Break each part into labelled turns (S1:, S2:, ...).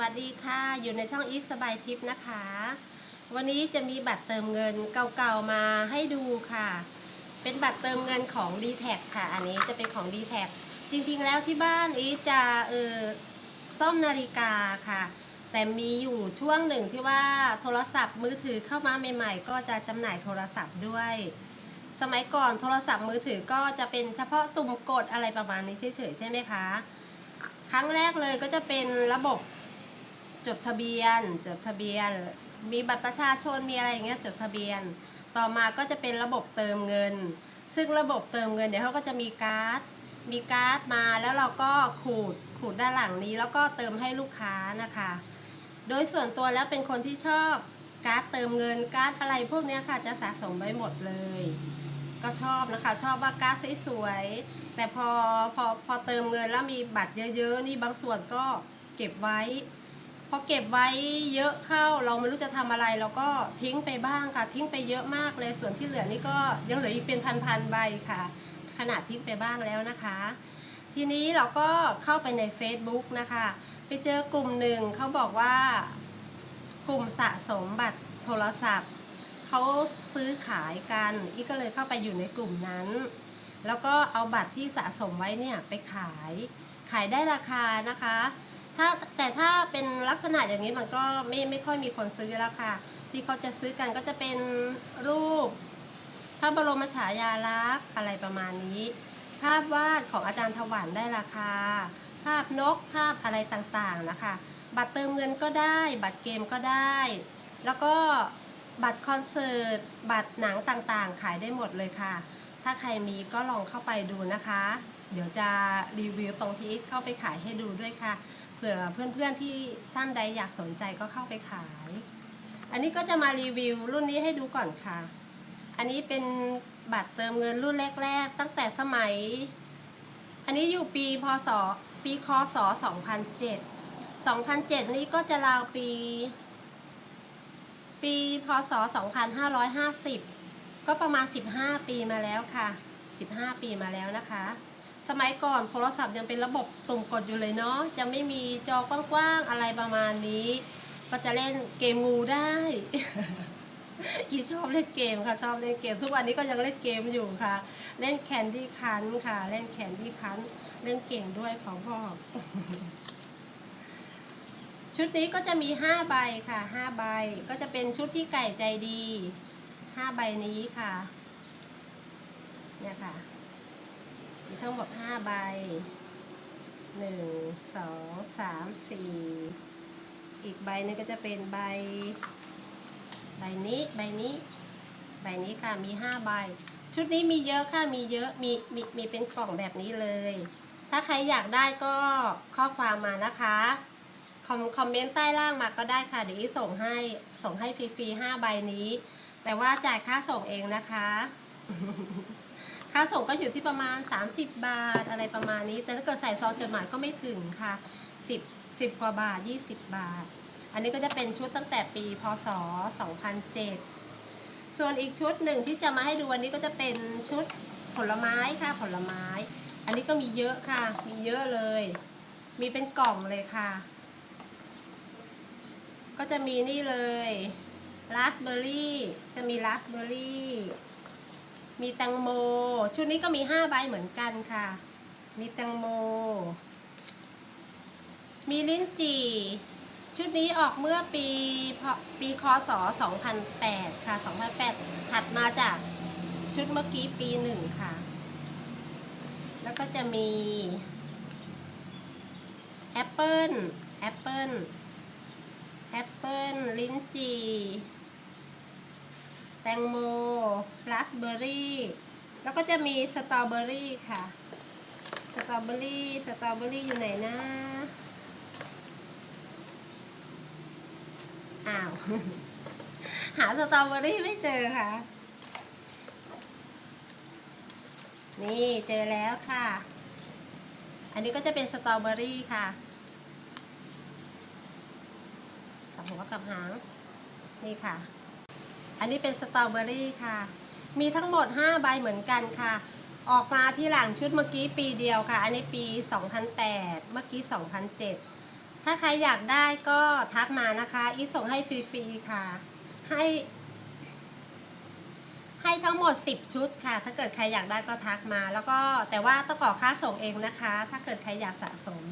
S1: วัสดีค่ะ อยู่ในช่องอีสบายทิปนะคะ วันนี้จะมีบัตรเติมเงินเก่าๆมาให้ดูค่ะ เป็นบัตรเติมเงินของ d t แทค่ะ อันนี้จะเป็นของ d t แทจริงๆแล้วที่บ้านอีจะเออซ่อมนาฬิกาค่ะ แต่มีอยู่ช่วงหนึ่งที่ว่าโทรศัพท์มือถือเข้ามาใหม่ๆ ก็จะจำหน่ายโทรศัพท์ด้วย สมัยก่อนโทรศัพท์มือถือก็จะเป็นเฉพาะตุ่มกดอะไรประมาณนี้เฉยๆใช่ไหมคะ ครั้งแรกเลยก็จะเป็นระบบ จดทะเบียน จดทะเบียน มีบัตรประชาชนมีอะไรอย่างเงี้ยจดทะเบียน ต่อมาก็จะเป็นระบบเติมเงิน ซึ่งระบบเติมเงินเดี๋ยวเขาก็จะมีการ์ดมีการ์ดมาแล้วเราก็ขูดขูดด้านหลังนี้ แล้วก็เติมให้ลูกค้านะคะ โดยส่วนตัวแล้วเป็นคนที่ชอบการ์ดเติมเงินการ์ดอะไรพวกเนี้ยค่ะจะสะสมไว้หมดเลย ก็ชอบนะคะ ชอบว่าการ์ดสวยๆแต่พอพอพอเติมเงินแล้วมีบัตรเยอะๆ นี่บางส่วนก็เก็บไว้ พอเก็บไว้เยอะเข้าเราไม่รู้จะทำอะไรเราก็ทิ้งไปบ้างค่ะ ทิ้งไปเยอะมากเลยส่วนที่เหลือนี่ก็ยังเหลืออีกเป็นพันๆใบค่ะ ขนาดทิ้งไปบ้างแล้วนะคะ ทีนี้เราก็เข้าไปใน Facebook นะคะ ไปเจอกลุ่มหนึ่งเขาบอกว่ากลุ่มสะสมบัตรโทรศัพท์เขาซื้อขายกันอีกก็เลยเข้าไปอยู่ในกลุ่มนั้น แล้วก็เอาบัตรที่สะสมไว้เนี่ยไปขาย ขายได้ราคานะคะ ถ้าแต่ถ้าเป็นลักษณะอย่างนี้มันก็ไม่ไม่ค่อยมีคนซื้อแล้วค่ะ ที่เขาจะซื้อกันก็จะเป็นรูป พระบรมฉายาลักษณ์อะไรประมาณนี้ ภาพวาดของอาจารย์ถวันได้ราคา ภาพนกภาพอะไรต่างๆนะคะ บัตรเติมเงินก็ได้ บัตรเกมก็ได้ แล้วก็บัตรคอนเสิร์ต บัตรหนังต่างๆ ขายได้หมดเลยค่ะ ถ้าใครมีก็ลองเข้าไปดูนะคะ เดี๋ยวจะรีวิวตรงที่อีทเข้าไปขายให้ดูด้วยค่ะ เผื่อเพื่อนๆที่ท่านใดอยากสนใจก็เข้าไปขาย อันนี้ก็จะมารีวิวรุ่นนี้ให้ดูก่อนค่ะ อันนี้เป็นบัตรเติมเงินรุ่นแรก ๆ ตั้งแต่สมัย อันนี้อยู่ปีพศปีคศ2007 2007 นี้ก็จะราวปี ปีพศ 2550 ก็ประมาณ 15 ปีมาแล้วค่ะ 15 ปีมาแล้วนะคะ สมัยก่อนโทรศัพท์ยังเป็นระบบตุ่มกดอยู่เลยเนาะจะไม่มีจอกว้างๆอะไรประมาณนี้ ก็จะเล่นเกมงูได้ อีชอบเล่นเกมค่ะ ชอบเล่นเกม ทุกวันนี้ก็ยังเล่นเกมอยู่ค่ะ เล่นแคนดี้คันค่ะ เล่นแคนดี้คันเล่นเก่งด้วยของพ่อ ชุดนี้ก็จะมี5ใบค่ะ5ใบก็จะเป็นชุดพี่ไก่ใจดี5ใบนี้ค่ะ เนี่ยค่ะ มีทั้งหมด5ใบ1 2 3 4อีกใบนึงก็จะเป็นใบ ใบนี้ใบนี้ใบนี้ค่ะมี5ใบ ชุดนี้มีเยอะค่ะมีเยอะมีมีมีเป็นกล่องแบบนี้เลย ถ้าใครอยากได้ก็ข้อความมานะคะคอมคอมเมนต์ใต้ล่างมาก็ได้ค่ะเดี๋ยวอีส่งให้ส่งให้ฟรีๆ5ใบนี้ แต่ว่าจ่ายค่าส่งเองนะคะ ค่าส่งก็อยู่ที่ประมาณ 30 บาทอะไรประมาณนี้ แต่ถ้าเกิดใส่ซองจดหมายก็ไม่ถึงค่ะ 10 10 กว่าบาท 20 บาท อันนี้ก็จะเป็นชุดตั้งแต่ปีพศ 2007 ส่วนอีกชุดหนึ่งที่จะมาให้ดูวันนี้ก็จะเป็นชุดผลไม้ค่ะผลไม้ อันนี้ก็มีเยอะค่ะ มีเยอะเลย มีเป็นกล่องเลยค่ะ ก็จะมีนี่เลยราสเบอร์รี่จะมีราสเบอร์รี่ มีแตงโม ชุดนี้ก็มีห้าใบเหมือนกันค่ะ มีแตงโม มีลิ้นจี่ ชุดนี้ออกเมื่อปีปีคศ2008 ค่ะ 2008 ถัดมาจากชุดเมื่อกี้ปีหนึ่งค่ะ แล้วก็จะมีแอปเปิลแอปเปิลแอปเปิลลิ้นจี่ แตงโมราสเบอร์รี่ แล้วก็จะมีสตรอเบอร์รี่ค่ะ สตรอเบอร์รี่ สตรอเบอร์รี่อยู่ไหนนะ อ้าว หาสตรอเบอรี่ไม่เจอค่ะ นี่เจอแล้วค่ะ อันนี้ก็จะเป็นสตรอเบอรี่ค่ะกับหัวกลับหาง นี่ค่ะ อันนี้เป็นสตรอเบอรี่ค่ะ มีทั้งหมด 5 ใบเหมือนกันค่ะ ออกมาที่หลังชุดเมื่อกี้ปีเดียวค่ะ อันนี้ปี 2008 เมื่อกี้ 2007 ถ้าใครอยากได้ก็ทักมานะคะ อีส่งให้ฟรีๆค่ะ ให้ ให้ทั้งหมด 10 ชุดค่ะ ถ้าเกิดใครอยากได้ก็ทักมา แล้วก็แต่ว่าต้องก่อค่าส่งเองนะคะ ถ้าเกิดใครอยากสะสม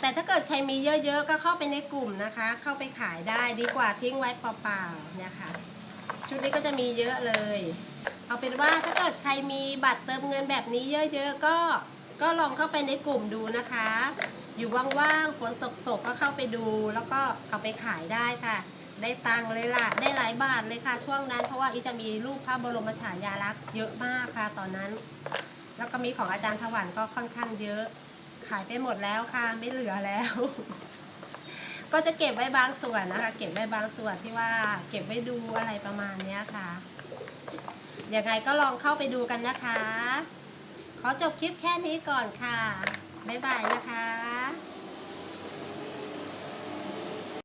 S1: แต่ถ้าเกิดใครมีเยอะๆ ก็เข้าไปในกลุ่มนะคะ เข้าไปขายได้ดีกว่าทิ้งไว้เปล่าๆ เนี่ยค่ะ ชุดนี้ก็จะมีเยอะเลย เอาเป็นว่าถ้าเกิดใครมีบัตรเติมเงินแบบนี้เยอะๆก็ก็ลองเข้าไปในกลุ่มดูนะคะ อยู่ว่างๆฝนตกๆก็เข้าไปดู แล้วก็เอาไปขายได้ค่ะ ได้ตังค์เลยล่ะ ได้หลายบาทเลยค่ะช่วงนั้น เพราะว่าอีจะมีรูปพระบรมฉายาลักษณ์เยอะมากค่ะตอนนั้น แล้วก็มีของอาจารย์ถวันก็ค่อนข้างเยอะ ขายไปหมดแล้วค่ะไม่เหลือแล้ว ก็จะเก็บไว้บางส่วนนะคะ เก็บไว้บางส่วนที่ว่าเก็บไว้ดูอะไรประมาณเนี้ยค่ะยังไงก็ลองเข้าไปดูกันนะคะ ขอจบคลิปแค่นี้ก่อนค่ะ บ๊ายบายนะคะ